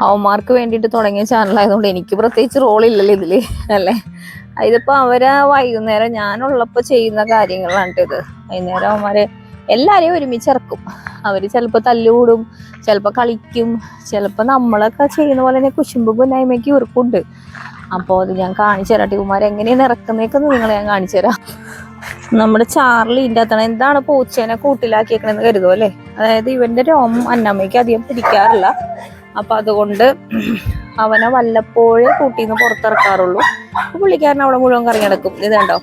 അവന്മാർക്ക് വേണ്ടിയിട്ട് തുടങ്ങിയ ചാനലായതുകൊണ്ട് എനിക്ക് പ്രത്യേകിച്ച് റോളില്ലല്ലോ ഇതിൽ അല്ലേ? ഇതിപ്പോ അവർ വൈകുന്നേരം ഞാനുള്ളപ്പോ ചെയ്യുന്ന കാര്യങ്ങളാണ് ഇത്. വൈകുന്നേരം അവന്മാര് എല്ലാരെയും ഒരുമിച്ച് ഇറക്കും. അവർ ചിലപ്പോൾ തല്ലുകൂടും ചിലപ്പോൾ കളിക്കും ചിലപ്പോൾ നമ്മളൊക്കെ ചെയ്യുന്ന പോലെ തന്നെ കുശുമ്പ് പുന്നായ്മയ്ക്ക് ഇവർക്കുണ്ട്. അപ്പോൾ അത് ഞാൻ കാണിച്ചു തരാം. ടീമാർ എങ്ങനെയാണ് ഇറക്കുന്നേക്കെന്ന് നിങ്ങളെ ഞാൻ കാണിച്ചു തരാം. നമ്മുടെ ചാർലി ഇതിന്റെ എന്താണ് പൂച്ചേനെ കൂട്ടിലാക്കിയേക്കണെന്ന് കരുതോ അല്ലേ? അതായത് ഇവന്റെ രോമം അന്നമ്മയ്ക്ക് അധികം പിടിക്കാറില്ല. അപ്പൊ അതുകൊണ്ട് അവനെ വല്ലപ്പോഴേ കൂട്ടിന്ന് പുറത്തിറക്കാറുള്ളൂ. അപ്പൊ പുള്ളിക്കാരൻ അവിടെ മുഴുവൻ കറങ്ങി നടക്കും ഇത് കണ്ടോ?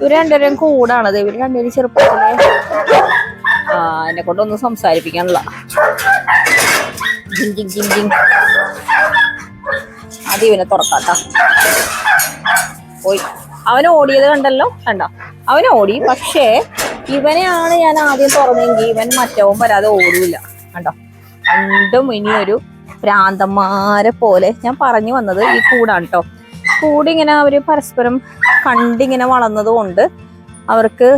ഇവർ രണ്ടുപേരും കൂടാണ് ഇവർ രണ്ടുപേരും ചെറുപ്പത്തിലെ എന്നെ കൊണ്ടൊന്നും സംസാരിപ്പിക്കാനുള്ള ജിങ് അത് ഇവനെ തുറക്കാട്ടോ. പോയി. അവൻ ഓടിയത് കണ്ടല്ലോ? കണ്ടോ? അവൻ ഓടി. പക്ഷേ ഇവനെയാണ് ഞാൻ ആദ്യം തുറന്നെങ്കിൽ ഇവൻ മറ്റവൻ വരാതെ ഓടൂല. കണ്ടോ? രണ്ടും ഇനിയൊരു ഭ്രാന്തന്മാരെ പോലെ ഞാൻ പറഞ്ഞു വന്നത് ഈ കൂടാണ് കേട്ടോ കൂടിങ്ങനെ അവർ പരസ്പരം കണ്ടിങ്ങനെ വളർന്നത് കൊണ്ട് അവർക്ക്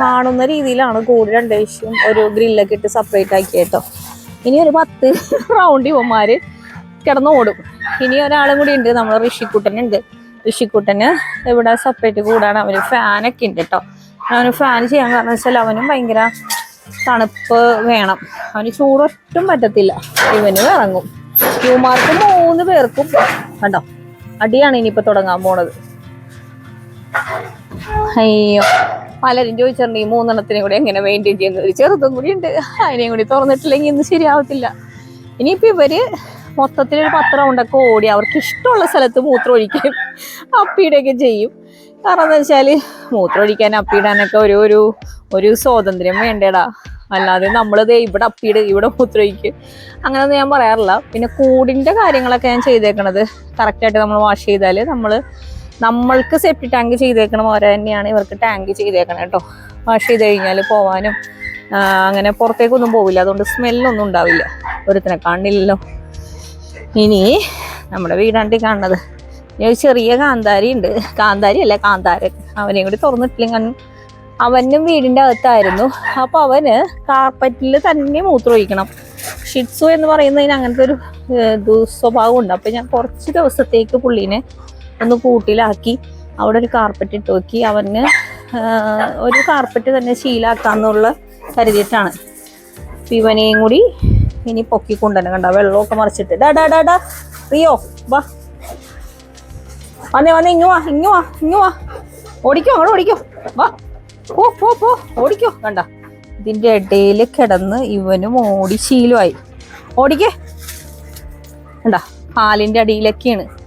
കാണുന്ന രീതിയിലാണ് കൂട് വിഷയം ഒരു ഗ്രില്ലൊക്കെ ഇട്ട് സെപ്പറേറ്റ് ആക്കി കേട്ടോ ഇനി ഒരു പത്ത് റൗണ്ട് ഇവന്മാർ കിടന്ന് ഓടും. ഇനി ഒരാളും കൂടി ഉണ്ട് നമ്മൾ ഋഷിക്കുട്ടനുണ്ട് ഋഷിക്കുട്ടന്. ഇവിടെ സെപ്പറേറ്റ് കൂടാണ്. അവന് ഫാനൊക്കെ ഉണ്ട് കേട്ടോ അവന് ഫാൻ ചെയ്യാൻ കാരണം വെച്ചാൽ അവനും ഭയങ്കര തണുപ്പ് വേണം. അവന് ചൂടൊട്ടും പറ്റത്തില്ല. ഇവനും ഇറങ്ങും. ക്യൂമാർക്ക് മൂന്ന് പേർക്കും കണ്ടോ? അടിയാണ് ഇനിയിപ്പോ തുടങ്ങാൻ പോണത്. അയ്യോ. പലരും ചോദിച്ചിട്ടുണ്ട് ഈ മൂന്നെണ്ണത്തിനെ കൂടി എങ്ങനെ മെയിന്റെയിൻ ചെയ്യുന്നത്? ഒരു ചെറുതും കൂടി ഉണ്ട്. അതിനെയും കൂടി തുറന്നിട്ടില്ലെങ്കിൽ ഇന്ന് ശരിയാവത്തില്ല. ഇനിയിപ്പോ ഇവർ മൊത്തത്തിൽ ഒരു പത്ത് റൗണ്ടൊക്കെ ഓടി അവർക്ക് ഇഷ്ടമുള്ള സ്ഥലത്ത് മൂത്രം ഒഴിക്കും അപ്പീടൊക്കെ ചെയ്യും. കാരണം എന്താ വെച്ചാൽ മൂത്രം ഒഴിക്കാൻ അപ്പിയിടാനൊക്കെ ഒരു ഒരു ഒരു സ്വാതന്ത്ര്യം വേണ്ടേടാ. അല്ലാതെ നമ്മളിത് ഇവിടെ അപ്പിയിട് ഇവിടെ മൂത്രമൊഴിക്കും. അങ്ങനെയൊന്നും ഞാൻ പറയാറില്ല. പിന്നെ കൂടിന്റെ കാര്യങ്ങളൊക്കെ ഞാൻ ചെയ്തേക്കണത് കറക്റ്റായിട്ട് നമ്മൾ വാഷ് ചെയ്താൽ നമ്മൾ നമ്മൾക്ക് സെപ്റ്റി ടാങ്ക് ചെയ്തേക്കണ പോലെ തന്നെയാണ് ഇവർക്ക് ടാങ്ക് ചെയ്തേക്കണം കേട്ടോ. വാഷ് ചെയ്ത് കഴിഞ്ഞാൽ പോവാനും അങ്ങനെ പുറത്തേക്കൊന്നും പോവില്ല. അതുകൊണ്ട് സ്മെല്ലൊന്നും ഉണ്ടാവില്ല. ഒരുത്തിനെ കാണില്ലല്ലോ. ഇനി നമ്മുടെ വീടാണ്ടി കാണുന്നത്. ഒരു ചെറിയ കാന്താരി ഉണ്ട്. കാന്താരി അല്ല കാന്താരൻ. അവനെയും കൂടി തുറന്നിട്ടില്ലെങ്കിൽ അവനും വീടിന്റെ അകത്തായിരുന്നു. അപ്പോൾ അവന് കാർപ്പറ്റിൽ തന്നെ മൂത്രമൊഴിക്കണം ഷിറ്റ്സു എന്ന് പറയുന്നതിന് അങ്ങനത്തെ ഒരു ദുസ്വഭാവം ഉണ്ട്. അപ്പോൾ ഞാൻ കുറച്ച് ദിവസത്തേക്ക് പുള്ളീനെ ഒന്ന് കൂട്ടിലാക്കി അവിടെ ഒരു കാർപ്പറ്റ് ഇട്ട് നോക്കി. അവന് ഒരു കാർപ്പറ്റ് തന്നെ ശീലാക്കാന്നുള്ള കരുതിയിട്ടാണ്. ഇവനെയും കൂടി ഇനി പൊക്കി കൊണ്ടുതന്നെ കണ്ട വെള്ളമൊക്കെ മറിച്ചിട്ട്. ഡാ ഡാ ഡാ റിയോ വാ. വന്നേ വന്നേ ഇങ്ങുവാ ഇങ്ങുവാ ഇങ്ങു വാ ഇങ്ങു വാ. ഓടിക്കോ അങ്ങോട്ട് ഓടിക്കോ. വാ. പോ പോ പോ. ഓടിക്കോ. കണ്ട. ഇതിന്റെ ഇടയിൽ കിടന്ന് ഇവനും ഓടി ശീലമായി. ഓടിക്കേ. കണ്ട പാലിന്റെ അടിയിലൊക്കെയാണ്.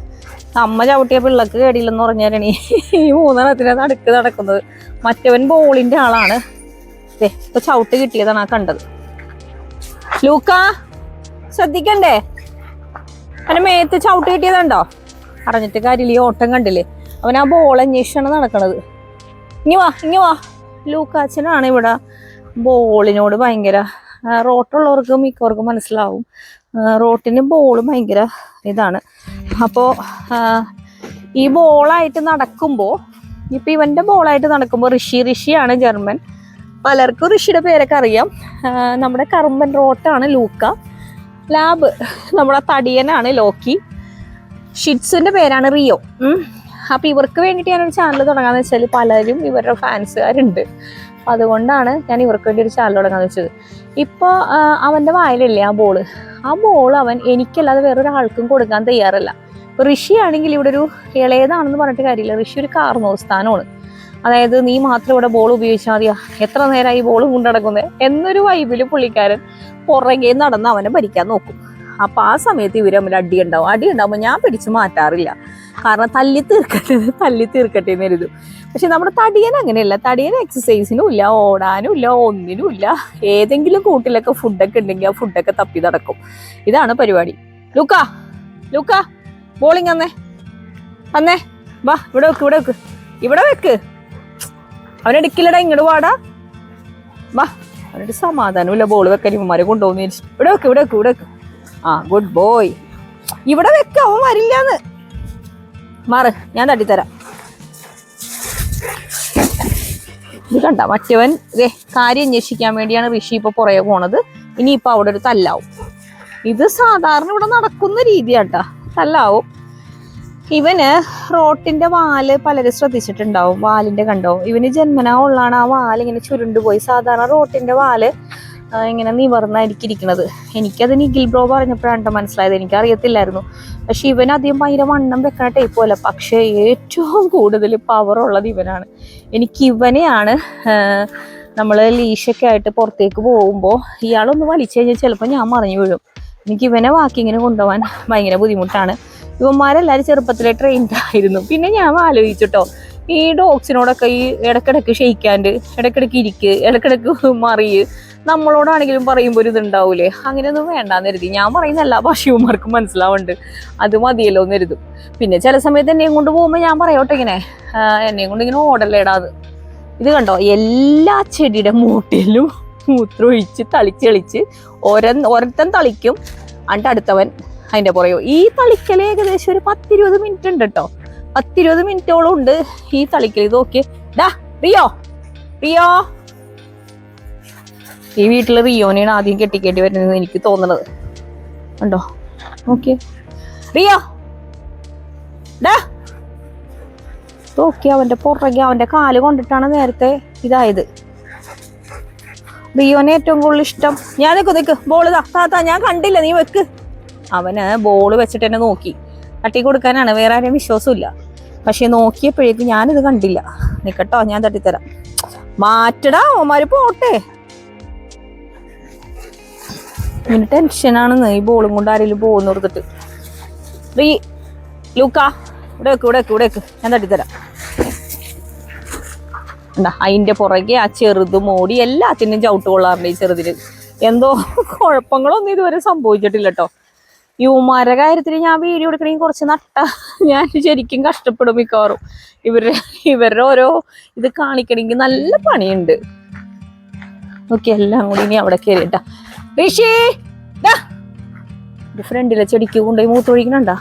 അമ്മ ചവിട്ടിയ പിള്ളക്ക് കേടിയില്ലെന്ന് പറഞ്ഞാലാണ് ഈ മൂന്നെണ്ണത്തിനെ നടുക്ക് നടക്കുന്നത്. മറ്റവൻ ബോളിന്റെ ആളാണ്. ഇപ്പൊ ചവിട്ട് കിട്ടിയതാണ് ആ കണ്ടത്. ലൂക്ക ശ്രദ്ധിക്കണ്ടേ? അവന് മേത്ത് ചവിട്ട് കിട്ടിയതുണ്ടോ? അറിഞ്ഞിട്ട് കാര്യമില്ല ഈ ഓട്ടം കണ്ടില്ലേ? അവൻ ആ ബോൾ അന്വേഷിച്ചാണ് നടക്കണത്. ഇങ്ങി വാ ഇങ്ങി വാ. ലൂക്കാച്ചനാണ് ഇവിടെ. ബോളിനോട് ഭയങ്കര റോട്ടുള്ളവർക്കും മിക്കവർക്കും മനസ്സിലാവും. റോട്ടിന് ബോൾ ഭയങ്കര ഇതാണ്. അപ്പോൾ ഈ ബോളായിട്ട് നടക്കുമ്പോൾ ഇപ്പം ഇവന്റെ ബോളായിട്ട് നടക്കുമ്പോൾ ഋഷി ഋഷിയാണ് ജർമ്മൻ പലർക്കും ഋഷിയുടെ പേരൊക്കെ അറിയാം. നമ്മുടെ കറുമ്പൻ റോട്ടാണ് ലൂക്ക. ലാബ് നമ്മുടെ തടിയനാണ് ലോക്കി. ഷിറ്റ്സിന്റെ പേരാണ് റിയോ. അപ്പോൾ അപ്പൊ ഇവർക്ക് വേണ്ടിയിട്ട് ഞാനൊരു ചാനൽ തുടങ്ങാന്ന് വെച്ചാൽ പലരും ഇവരുടെ ഫാൻസുകാരുണ്ട് അതുകൊണ്ടാണ് ഞാൻ ഇവർക്ക് വേണ്ടി ഒരു ചാനൽ തുടങ്ങാന്ന് വെച്ചത്. ഇപ്പൊ അവന്റെ വായിലില്ലേ ആ ബോൾ ആ ബോൾ അവൻ എനിക്കല്ലാതെ വേറൊരാൾക്കും കൊടുക്കാൻ തയ്യാറല്ല. ഋഷി ആണെങ്കിൽ ഇവിടെ ഒരു ഇളയതാണെന്ന് പറഞ്ഞിട്ട് കാര്യമില്ല. ഋഷി ഒരു കാർന്നോസ്ഥാനമാണ്. അതായത് നീ മാത്രം ഇവിടെ ബോൾ ഉപയോഗിച്ചാൽ മതിയാ? എത്ര നേരമായി ബോൾ കൊണ്ടടക്കുന്നത് എന്നൊരു വൈബിൽ പുള്ളിക്കാരൻ പുറകെ നടന്ന് അവനെ ഭരിക്കാൻ നോക്കും. അപ്പൊ ആ സമയത്ത് ഇവർ തമ്മിൽ അടി ഉണ്ടാവും. അടി ഉണ്ടാവുമ്പോൾ ഞാൻ പിടിച്ചു മാറ്റാറില്ല. കാരണം തല്ലി തീർക്കട്ടെ തല്ലി തീർക്കട്ടെ എന്ന് കരുതും. പക്ഷെ നമ്മുടെ തടിയൻ അങ്ങനെയല്ല. തടിയൻ എക്സസൈസിനും ഇല്ല ഓടാനും ഇല്ല ഒന്നിനും ഇല്ല. ഏതെങ്കിലും കൂട്ടിലൊക്കെ ഫുഡൊക്കെ ഉണ്ടെങ്കിൽ ആ ഫുഡൊക്കെ തപ്പി നടക്കും. ഇതാണ് പരിപാടി. ലുക്ക ലുക്ക ബോളിങ് അന്നേ അന്നേ വാ ഇവിടെ വെക്ക് ഇവിടെ വെക്ക്. ഇവിടെ വെക്ക്. അവനെടുക്കില്ലടാ ഇങ്ങോട്ട് വാടാ. വാ അവനൊരു സമാധാനമില്ല ബോൾ വെക്കാൻ ഇവന്മാരെ കൊണ്ടുപോകുന്ന ഇവിടെ വെക്ക് ഇവിടെ വെക്ക് ഇവിടെ വെക്ക്. ആ ഗുഡ് ബോയ് ഇവിടെ വെക്ക അവൻ വരില്ലാന്ന്. മാറ് ഞാൻ തട്ടിത്തരാം. ഇത് കണ്ട മറ്റവൻ ഇതേ കാര്യം അന്വേഷിക്കാൻ വേണ്ടിയാണ് ഋഷി ഇപ്പൊ പുറകെ പോണത്. ഇനിയിപ്പൊ അവിടെ ഒരു തല്ലാവും. ഇത് സാധാരണ ഇവിടെ നടക്കുന്ന രീതിയാട്ടാ. തല്ലാവും. ഇവന് റോട്ടിന്റെ വാൽ പലരും ശ്രദ്ധിച്ചിട്ടുണ്ടാവും. വാലിന്റെ കണ്ടോ? ഇവന് ജന്മനാ ഉള്ളാണ് ആ വാൽ ഇങ്ങനെ ചുരുണ്ടുപോയി സാധാരണ റോട്ടിന്റെ വാൽ ഇങ്ങനെ നിവർന്നായിരിക്കും ഇരിക്കുന്നത് എനിക്കത് നിഖിൽ ബ്രോ പറഞ്ഞപ്പോഴാണ് മനസ്സിലായത്. എനിക്ക് അറിയത്തില്ലായിരുന്നു പക്ഷെ ഇവൻ അധികം ഭയങ്കര വണ്ണം വെക്കണ ടൈപ്പ് പോലെ പക്ഷെ ഏറ്റവും കൂടുതൽ പവർ ഉള്ളത് ഇവനാണ്. എനിക്ക് ഇവനെയാണ് നമ്മൾ ലീഷൊക്കെ ആയിട്ട് പുറത്തേക്ക് പോകുമ്പോൾ ഇയാളൊന്ന് വലിച്ചു കഴിഞ്ഞാൽ ചിലപ്പോൾ ഞാൻ മറിഞ്ഞു വീഴും. എനിക്ക് ഇവനെ വാക്കിങ്ങിന് കൊണ്ടുപോകാൻ ഭയങ്കര ബുദ്ധിമുട്ടാണ്. ഇവന്മാരെല്ലാവരും ചെറുപ്പത്തിലെ ട്രെയിൻഡ് ആയിരുന്നു. പിന്നെ ഞാൻ ആലോചിച്ചിട്ടോ ഈ ഡോഗ്സിനോടൊക്കെ ഈ ഇടക്കിടക്ക് ഷെയ്ക്കാണ്ട് ഇടക്കിടക്ക് ഇരിക്ക് ഇടക്കിടക്ക് മറിയ് നമ്മളോടാണെങ്കിലും പറയുമ്പോൾ ഒരു ഇതുണ്ടാവൂലേ? അങ്ങനെയൊന്നും വേണ്ടാന്ന് കരുതി. ഞാൻ പറയുന്ന എല്ലാ ഭാഷയുമാർക്കും മനസ്സിലാവുന്നുണ്ട് അത് മതിയല്ലോ എന്ന് കരുതും. പിന്നെ ചില സമയത്ത് എന്നെയും കൊണ്ട് പോകുമ്പോൾ ഞാൻ പറയോട്ടെ ഇങ്ങനെ "ആ, എന്നെയും കൊണ്ട് ഇങ്ങനെ ഓടല്ലേടാത് ഇത് കണ്ടോ? എല്ലാ ചെടിയുടെ മൂട്ടിലും മൂത്രമൊഴിച്ച് തളിച്ച് കളിച്ച് ഓരൻ ഒരത്തൻ തളിക്കും അണ്ട് അടുത്തവൻ അതിന്റെ പുറയോ ഈ തളിക്കൽ ഏകദേശം ഒരു പത്തിരുപത് മിനിറ്റ് ഉണ്ട് കേട്ടോ പത്തിരുപത് മിനിറ്റോളം ഉണ്ട് ഈ തളിക്കൽ. ഇത് ഓക്കെ ഡാ റിയോ. റിയോ. ഈ വീട്ടിൽ റിയോനെയാണ് ആദ്യം കെട്ടിക്കേണ്ടി വരുന്നത് എനിക്ക് തോന്നുന്നത് ഉണ്ടോ ഓക്കെ റിയോ. ഡാ നോക്കി അവന്റെ പുറകെ അവന്റെ കാൽ കൊണ്ടിട്ടാണ് നേരത്തെ ഇതായത്. റിയോനെ ഏറ്റവും കൂടുതൽ ഇഷ്ടം. ഞാൻ നിൽക്കു നിൽക്ക് ബോൾ താത്താ ഞാൻ കണ്ടില്ല. നീ വെക്ക്. അവന് ബോൾ വെച്ചിട്ട് എന്നെ നോക്കി. തട്ടി കൊടുക്കാനാണ് വേറെ ആരെയും വിശ്വാസമില്ല പക്ഷെ നോക്കിയപ്പോഴേക്കും ഞാനിത് കണ്ടില്ല. നിക്കട്ടോ ഞാൻ തട്ടിത്തരാം. മാറ്റടാ ഓമാര് പോട്ടെ. ഇങ്ങനെ ടെൻഷനാണെന്ന് ഈ ബോളും കൊണ്ട് ആരെങ്കിലും പോകുന്ന കൊടുത്തിട്ട് റീ ലൂക്ക ഇവിടെ വെക്ക് ഇവിടെ വെക്ക് ഇവിടെ വെക്ക്. ഞാൻ തട്ടിത്തരാം. എന്താ അതിന്റെ പുറകെ ആ ചെറുത് മോടി എല്ലാത്തിനും ചവിട്ട് കൊള്ളാറുണ്ട് ഈ ചെറുതിന്. എന്തോ കുഴപ്പങ്ങളൊന്നും ഇതുവരെ സംഭവിച്ചിട്ടില്ല കേട്ടോ. യുവമാരുടെ കാര്യത്തിൽ ഞാൻ വീഡിയോ എടുക്കണമെങ്കിൽ കുറച്ച് നട്ട. ഞാൻ ശരിക്കും കഷ്ടപ്പെടും മിക്കവാറും. ഇവരുടെ ഇവരുടെ ഓരോ ഇത് കാണിക്കണമെങ്കിൽ നല്ല പണിയുണ്ട്. ഓക്കെ എല്ലാം കൂടി ഇനി അവിടെ കയറിട്ടാ ഋഷി ഫ്രണ്ടിലെ ചെടിക്ക് കൊണ്ടുപോയി മൂത്തൊഴിക്കണണ്ടാ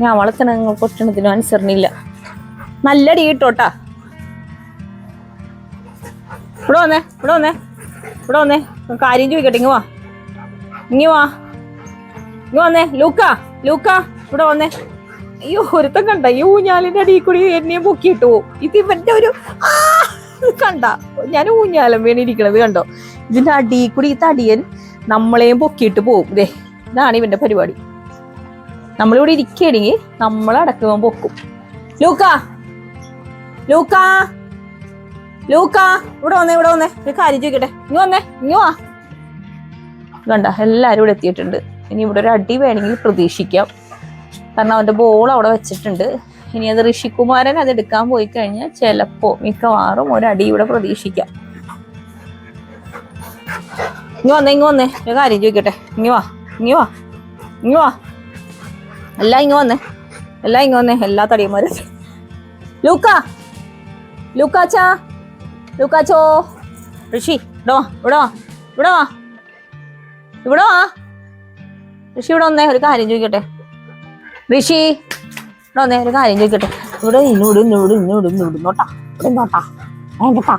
ഞാൻ വളർത്തണ നിങ്ങൾ കൊറ്റണത്തിനും അനുസരണില്ല നല്ല അടി കിട്ടോട്ടാ. ഇവിടെ വന്നേ ഇവിടെ വന്നേ ഇവിടെ വന്നേ. കാര്യം ചോദിക്കട്ടെ ഇങ്ങ് വാ. ഇങ്ങി വാ. ഇങ്ങ് വന്നേ ലൂക്ക ലൂക്ക ഇവിടെ വന്നേ. അയ്യോ ഒരുത്തം കണ്ട. ഈ ഊഞ്ഞാലിന്റെ അടിയിൽ കൂടി എന്നെയും പൊക്കിയിട്ട്. പോവും ഇത് ഇവന്റെ ഒരു ഇത് കണ്ട. ഞാൻ ഊഞ്ഞാലം വേണിരിക്കണത് കണ്ടോ? ഇതിന്റെ അടിയിൽ കൂടി ഈ തടിയൻ നമ്മളെയും പൊക്കിയിട്ട് പോവും. ദേ ഇതാണ് ഇവന്റെ പരിപാടി. നമ്മളിവിടെ ഇരിക്കുകയാണെങ്കിൽ നമ്മളടക്കുമ്പോൾ പൊക്കും. ലൂക്ക ലൂക്ക ലൂക്ക ഇവിടെ വന്നേ ഇവിടെ വന്നേ. ഒരു കാര്യം ചോദിക്കട്ടെ? ഇങ്ങ് വന്നേ ഇങ്ങ് വാ. കണ്ട എല്ലാരും ഇവിടെ എത്തിയിട്ടുണ്ട്. ഇനി ഇവിടെ ഒരു അടി വേണമെങ്കിൽ പ്രതീക്ഷിക്കാം. കാരണം അവന്റെ ബോൾ അവിടെ വെച്ചിട്ടുണ്ട്. ഇനി അത് ഋഷികുമാരൻ അത് എടുക്കാൻ പോയി കഴിഞ്ഞാൽ ചിലപ്പോ മിക്കവാറും ഒരു അടി ഇവിടെ പ്രതീക്ഷിക്കാം. ഇങ്ങ് വന്നേ ഇങ്ങ് വന്നേ. ഒരു കാര്യം ചോദിക്കട്ടെ. ഇങ്ങ് വാ ഇങ്ങ് വാ ഇങ്ങ് വാ. എല്ലാം ഇങ്ങ് വന്നേ എല്ലാം ഇങ്ങ് വന്നേ. എല്ലാ തടിയന്മാരും. ലൂക്ക ലൂക്കാച്ചാ ലൂക്കാച്ചോ. ഋഷി ഇവിടെ വാ ഇവിടെ വാ ഇവിടെ വാ. ഇവിടെ വാ. ഋഷി ഇവിടെ വന്നേ ഒരു കാര്യം ചോദിക്കട്ടെ? ഋഷി ഇവിടെ വന്നേ ഒരു കാര്യം ചോദിക്കട്ടെ? ഇവിടെ ഇന്നോട് ഇന്നോട് ഇന്നോട് ഇന്നോട് നോട്ടാ. ഇവിടെ നോട്ടാ. വേണ്ടട്ടാ.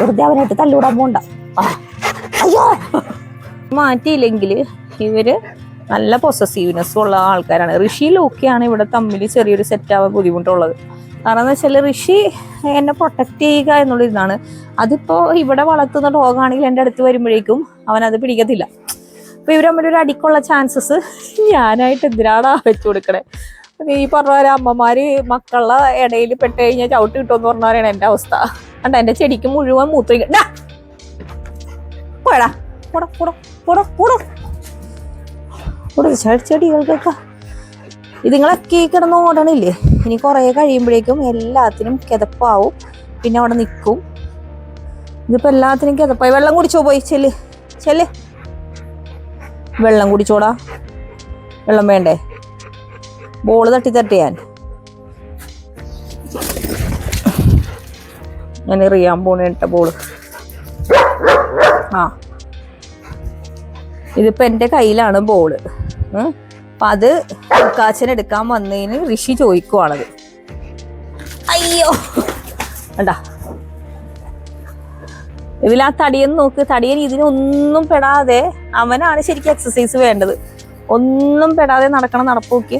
വെറുതെ അവനായിട്ട് തല്ലൂടാൻ പോണ്ട. അയ്യോ! മാറ്റിയില്ലെങ്കിൽ ഇവർ നല്ല പൊസസീവ്നെസ് ഉള്ള ആൾക്കാരാണ്. ഋഷി ലോക്കിയാണ് ഇവിടെ തമ്മിൽ ചെറിയൊരു സെറ്റ് ആവാൻ ബുദ്ധിമുട്ടുള്ളത്. കാരണം എന്ന് വെച്ചാൽ ഋഷി എന്നെ പ്രൊട്ടക്ട് ചെയ്യുക എന്നുള്ള ഇതാണ് അതിപ്പോ ഇവിടെ വളർത്തുന്ന ഡോഗാണെങ്കിൽ എന്റെ അടുത്ത് വരുമ്പോഴേക്കും അവൻ അത് പിടിക്കത്തില്ല. അപ്പൊ ഇവർ തമ്മിൽ ഒരു അടിക്കുള്ള ചാൻസസ് ഞാനായിട്ട് എന്തിനാണ് വെച്ചു കൊടുക്കണേ? ഈ പറഞ്ഞ പോലെ അമ്മമാര് മക്കളുടെ ഇടയിൽ പെട്ട് കഴിഞ്ഞാൽ ചവിട്ട് കിട്ടുമെന്ന് പറഞ്ഞവരാണ് എന്റെ അവസ്ഥ. കണ്ട എന്റെ ചെടിക്ക് മുഴുവൻ മൂത്രിക്ക പോടാ ചെടികൾക്കൊക്കെ. ഇതുങ്ങളൊക്കെ കിടന്ന് ഓടണില്ലേ? ഇനി കുറേ കഴിയുമ്പോഴേക്കും എല്ലാത്തിനും കിതപ്പാവും. പിന്നെ അവിടെ നിൽക്കും ഇതിപ്പോ എല്ലാത്തിനും കിതപ്പായി. വെള്ളം കുടിച്ചോ പോയി? ചെല്ല്. ചെല്ല്. വെള്ളം കുടിച്ചോടാ. വെള്ളം വേണ്ടേ? ബോൾ തട്ടി തട്ടി ഞാൻ. ഞാൻ എറിയാൻ പോണേട്ട ബോൾ. ആ. ഇതിപ്പോ എന്റെ കയ്യിലാണ് ബോൾ. അപ്പൊ അത് കാച്ചൻ എടുക്കാൻ വന്നതിന് ഋഷി ചോദിക്കുവാണത്. അയ്യോ. കണ്ടാ. ഇതിൽ ആ തടിയൻ നോക്ക് തടിയൻ ഇതിനൊന്നും പെടാതെ അവനാണ് ശരിക്കും എക്സസൈസ് വേണ്ടത്. ഒന്നും പെടാതെ നടക്കണം നടപ്പോക്കി.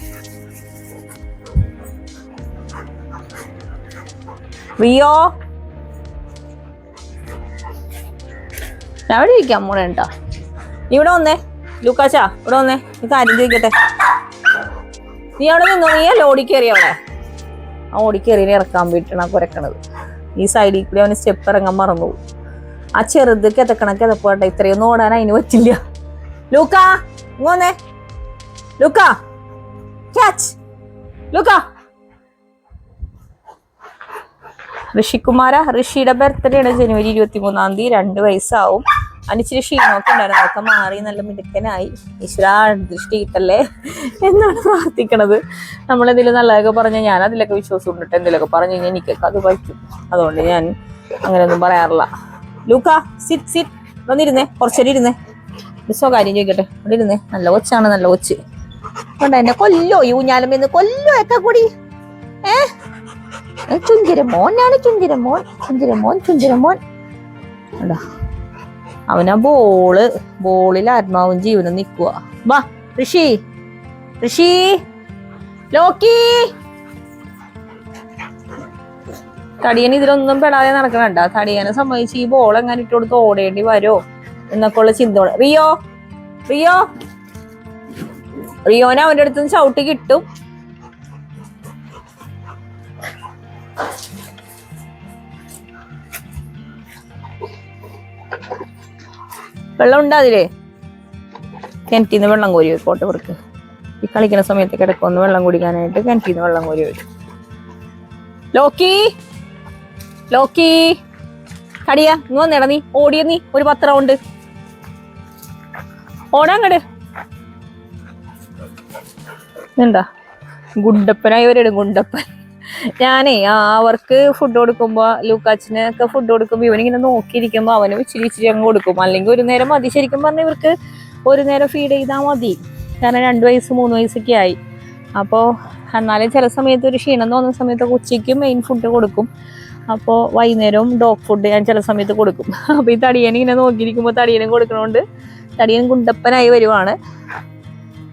റിയോ? അവിടെ ഇരിക്കാം മോളെ കേട്ടോ. ഇവിടെ വന്നേ. ലൂക്കാച്ചാ ഇവിടെ വന്നേ. നീ കാര്യം ചോദിക്കട്ടെ? നീ അവിടെ നിന്നോ? നീ അല്ല ഓടിക്കേറി അവിടെ? ആ ഓടിക്കേറി ഇറക്കാൻ പോയിട്ടാണ് കുരക്കണത്. ഈ സൈഡിൽ കൂടി അവന് സ്റ്റെപ്പ് ഇറങ്ങാൻ മറന്നു പോകും. ആ ചെറുത് കിതക്കണ കിതപ്പോട്ടെ ഇത്രയൊന്നും ഓടാൻ അതിന് പറ്റില്ല. ലൂക്ക ഇങ്ങോന്നേ ലൂക്ക ക്യാച്ച് ലൂക്ക. ഋഷികുമാര ഋഷിയുടെ ബർത്ത്ഡേ ആണ് ജനുവരി ഇരുപത്തി മൂന്നാം തീയതി രണ്ട് വയസ്സാവും. അനിച്ചിരി ക്ഷീണമൊക്കെ ഉണ്ടായിരുന്നു അതൊക്കെ മാറി നല്ല മിടുക്കനായി. ഈശ്വര ദൃഷ്ടി കിട്ടല്ലേ എന്നാണ് പ്രാർത്ഥിക്കണത്. നമ്മളെന്തെങ്കിലും നല്ലതൊക്കെ പറഞ്ഞാൽ ഞാൻ അതിലൊക്കെ വിശ്വാസം ഉണ്ടിട്ട് എന്തെങ്കിലുമൊക്കെ പറഞ്ഞു കഴിഞ്ഞാൽ എനിക്കൊക്കെ അത് പറ്റും അതുകൊണ്ട് ഞാൻ അങ്ങനെയൊന്നും പറയാറില്ല. ലൂക്ക സിറ്റ് സിറ്റ് വന്നിരുന്നേ കുറച്ചേരി ഇരുന്നേ. ഒരു കാര്യം ചോദിക്കട്ടെ. അവിടെ ഇരുന്നേ. നല്ല കൊച്ചാണ് നല്ല കൊച്ച്. കൊണ്ട എന്നെ? കൊല്ലോ ഈ ഊഞ്ഞാലുമെന്ന് കൊല്ലോ ഒക്കെ കൂടി. ഏ, ചുഞ്ചിരമോനാണ് ചുഞ്ചിരമോൻ ചുഞ്ചിരമോൻ. ചുഞ്ചിരമോൻ അടാ അവനാ ബോൾ. ബോളിൽ ആത്മാവും ജീവനും നിക്കുക വാ ഋഷി. ഋഷി. ലോക്കി. തടിയൻ ഇതിലൊന്നും പെടാതെ നടക്കണണ്ട. തടിയനെ സംബന്ധിച്ച് ഈ ബോൾ എങ്ങനെ ഇട്ട് കൊടുത്ത് ഓടേണ്ടി വരുമോ എന്നൊക്കെ ഉള്ള ചിന്ത റിയോ? റിയോ? റിയോനെ അവന്റെ അടുത്ത് നിന്ന് ചവിട്ടി കിട്ടും. വെള്ളം ഉണ്ടോ അതിലേ? കിണറ്റിൽ നിന്ന് വെള്ളം കോരി വെക്കോട്ടെ ഇവർക്ക് ഈ കളിക്കുന്ന സമയത്ത് കിടക്കൊന്ന് വെള്ളം കുടിക്കാനായിട്ട് കിണറ്റിൽ നിന്ന് വെള്ളം കോരി വരും. ലോക്കി? ലോക്കി. കടിയ ഇങ്ങ് വന്നേടാ നീ. ഓടിയ നീ. ഒരു പത്ത് റൗണ്ട് ഓടാങ്ങട് എന്താ ഗുണ്ടപ്പനായി വരും ഗുണ്ടപ്പൻ. ഞാനേ അവർക്ക് ഫുഡ് കൊടുക്കുമ്പോ ലൂക്കാച്ചിന് ഒക്കെ ഫുഡ് കൊടുക്കുമ്പോ ഇവനിങ്ങനെ നോക്കിയിരിക്കുമ്പോ അവന് ഇച്ചിരി ഇച്ചിരി അങ്ങ് കൊടുക്കും. അല്ലെങ്കിൽ ഒരു നേരം മതി. ശരിക്കും പറഞ്ഞാൽ ഇവർക്ക് ഒരു നേരം ഫീഡ് ചെയ്താൽ മതി. കാരണം രണ്ട് വയസ്സ് മൂന്ന് വയസ്സൊക്കെ ആയി. അപ്പോൾ എന്നാലും ചില സമയത്ത് ഒരു ക്ഷീണം തോന്നുന്ന സമയത്തൊക്കെ ഉച്ചയ്ക്ക് മെയിൻ ഫുഡ് കൊടുക്കും. അപ്പോൾ വൈകുന്നേരവും ഡോഗ് ഫുഡ് ഞാൻ ചില സമയത്ത് കൊടുക്കും. അപ്പോൾ ഈ തടിയൻ ഇങ്ങനെ നോക്കിയിരിക്കുമ്പോൾ തടിയനും കൊടുക്കണോണ്ട് തടിയൻ ഗുണ്ടപ്പനായി വരുവാണ്.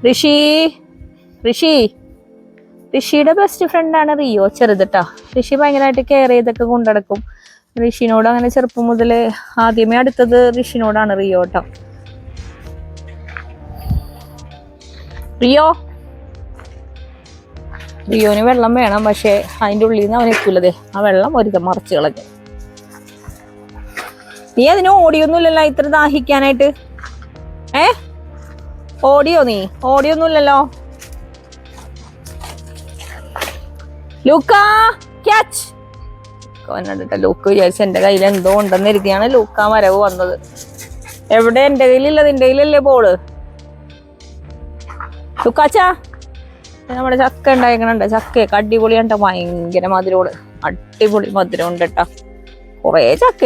ഋഷി ഋഷി ഋഷിയുടെ ബെസ്റ്റ് ഫ്രണ്ടാണ് റിയോ ചെറുതട്ടാ ഋഷി ഭയങ്കരമായിട്ട് കെയർ ചെയ്തൊക്കെ കൊണ്ടടക്കും. ഋഷിനോട് അങ്ങനെ ചെറുപ്പം മുതൽ ആദ്യമേ അടുത്തത് ഋഷിനോടാണ് റിയോ കേട്ടോ റിയോ? റിയോന് വെള്ളം വേണം പക്ഷേ അതിന്റെ ഉള്ളിൽ നിന്ന് അവൻ എത്തൂലതേ. ആ വെള്ളം ഒരു മറിച്ച് കളഞ്ഞു. നീ അതിന് ഓടിയൊന്നുമില്ലല്ലോ ഇത്ര ദാഹിക്കാനായിട്ട്? ഏ? ഓടിയോ നീ? ഓടിയൊന്നുമില്ലല്ലോ? ലൂക്ക ക്യാച്ച്. ലൂക്ക് വിചാരിച്ചു എന്റെ കയ്യിൽ എന്തോ ഉണ്ടെന്ന് ഇരുത്തിയാണ് ലൂക്ക വരവ് വന്നത്. എവിടെ? എന്റെ കയ്യിലില്ല നിന്റെ കയ്യിലല്ലേ ബോൾ? ലൂക്കാച്ചാ നമ്മുടെ ചക്ക ഉണ്ടായിക്കണുണ്ട്. ചക്കയൊക്കെ അടിപൊളിയുണ്ട് ഭയങ്കര മധുരോട് അടിപൊളി മധുരം ഉണ്ട് കേട്ടോ. കുറേ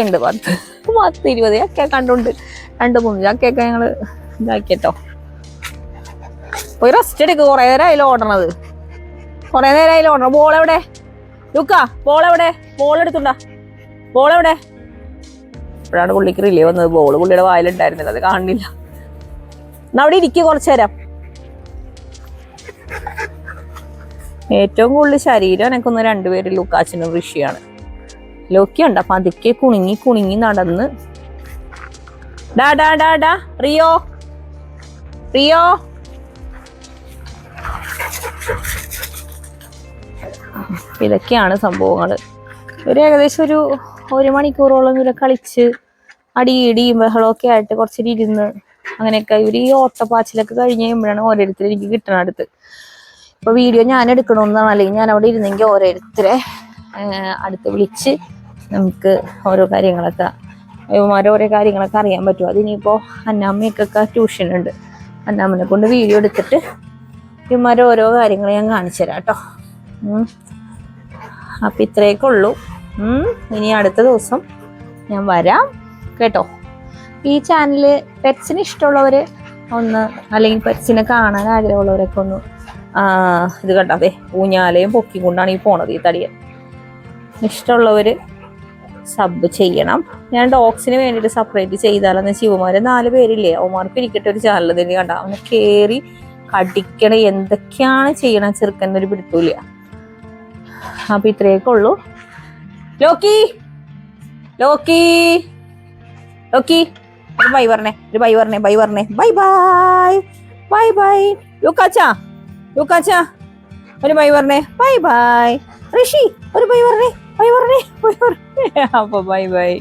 ഉണ്ട് പത്ത് പത്ത് ഇരുപത് ചക്ക കണ്ടുണ്ട്. രണ്ട് മൂന്ന് ചക്കയൊക്കെ ഞങ്ങൾ ഇതാക്കിട്ടോ പോയി റെസ്റ്റ് എടുക്ക്. കുറേ അതിൽ ഓടണത്. കുറേ നേരം അതിൽ ഓടണം ബോൾ എവിടെ ലുക്ക ബോൾ എവിടെ ബോൾ എടുത്തുണ്ടാ. ബോൾ എവിടെ ഇപ്പോഴാണ് പുള്ളിക്ക് റിലേ വന്നത്. ബോൾ പുള്ളിയുടെ വായിലുണ്ടായിരുന്നില്ല അത് കാണുന്നില്ല. എന്നാ അവിടെ ഇരിക്കുക കുറച്ചു നേരം. ഏറ്റവും കൂടുതൽ ശരീരം എനക്കൊന്ന് രണ്ടുപേര് ലൂക്കാച്ചനും ഋഷിയാണ്. ലോക്കിയുണ്ട് അപ്പൊ അതൊക്കെ കുണുങ്ങി കുണുങ്ങി നടന്ന്. ഡാ ഡാ ഡാ ഡാ റിയോ. റിയോ. ഇതൊക്കെയാണ് സംഭവങ്ങൾ ഒരു ഏകദേശം ഒരു ഒരു മണിക്കൂറോളം ഇവരെ കളിച്ച് അടിയിടിയും ബഹളമൊക്കെ ആയിട്ട് കുറച്ചിരി ഇരുന്ന് അങ്ങനെയൊക്കെ ഇവർ ഈ ഓട്ടപ്പാച്ചിലൊക്കെ കഴിഞ്ഞ് കഴിയുമ്പോഴാണ് ഓരോരുത്തരും എനിക്ക് കിട്ടണ അടുത്ത്. ഇപ്പൊ വീഡിയോ ഞാൻ എടുക്കണമെന്നാണ് അല്ലെങ്കിൽ ഞാൻ അവിടെ ഇരുന്നെങ്കിൽ ഓരോരുത്തരെ അടുത്ത് വിളിച്ച് നമുക്ക് ഓരോ കാര്യങ്ങളൊക്കെ ഇവന്മാരെ ഓരോ കാര്യങ്ങളൊക്കെ അറിയാൻ പറ്റും. അതിനിപ്പോൾ അന്നാമ്മയ്ക്കൊക്കെ ട്യൂഷൻ ഉണ്ട്. അന്നാമ്മനെ കൊണ്ട് വീഡിയോ എടുത്തിട്ട് ഇവന്മാരെ ഓരോ കാര്യങ്ങൾ ഞാൻ കാണിച്ചു തരാം കേട്ടോ. അപ്പൊ ഇത്രയൊക്കെ ഉള്ളൂ. ഇനി അടുത്ത ദിവസം ഞാൻ വരാം. കേട്ടോ? ഈ ചാനൽ പെറ്റ്സിന് ഇഷ്ടമുള്ളവര് ഒന്ന് അല്ലെങ്കിൽ പെറ്റ്സിനെ കാണാൻ ആഗ്രഹമുള്ളവരൊക്കെ ഒന്ന് ഇത് കണ്ടാ അതെ ഊഞ്ഞാലയും പൊക്കിക്കൊണ്ടാണ് ഈ പോണത് ഈ തടിയൻ ഇഷ്ടമുള്ളവർ സബ് ചെയ്യണം. ഞാൻ ഡോഗ്സിന് വേണ്ടിയിട്ട് സെപ്പറേറ്റ് ചെയ്താലെന്ന് ശിവമാരെ. നാല് പേരില്ലേ അവന്മാർക്ക് ഇരിക്കട്ടെ ഒരു ചാനൽ തന്നെ കണ്ട. അവനെ കയറി കടിക്കണ എന്തൊക്കെയാണ് ചെയ്യണ ചെറുക്കന്റെ ഒരു പിടുത്തൂല അപ്പൊ ഇത്രയൊക്കെ ഉള്ളൂ. ലോക്കി ലോക്കി ലോക്കി ഒരു ബൈ പറഞ്ഞേ ഒരു ബൈ പറഞ്ഞേ ബൈ പറഞ്ഞേ. ബൈ ബൈ ബൈ ബൈ ലൂക്കാച്ചാ. ലൂക്കാച്ചാ ഒരു ബൈ പറഞ്ഞേ. ബൈ ബൈ ഋഷി ഒരു ബൈ പറഞ്ഞേ ബൈ പറഞ്ഞേ ബൈ പറഞ്ഞേ. അപ്പൊ ബൈ ബൈ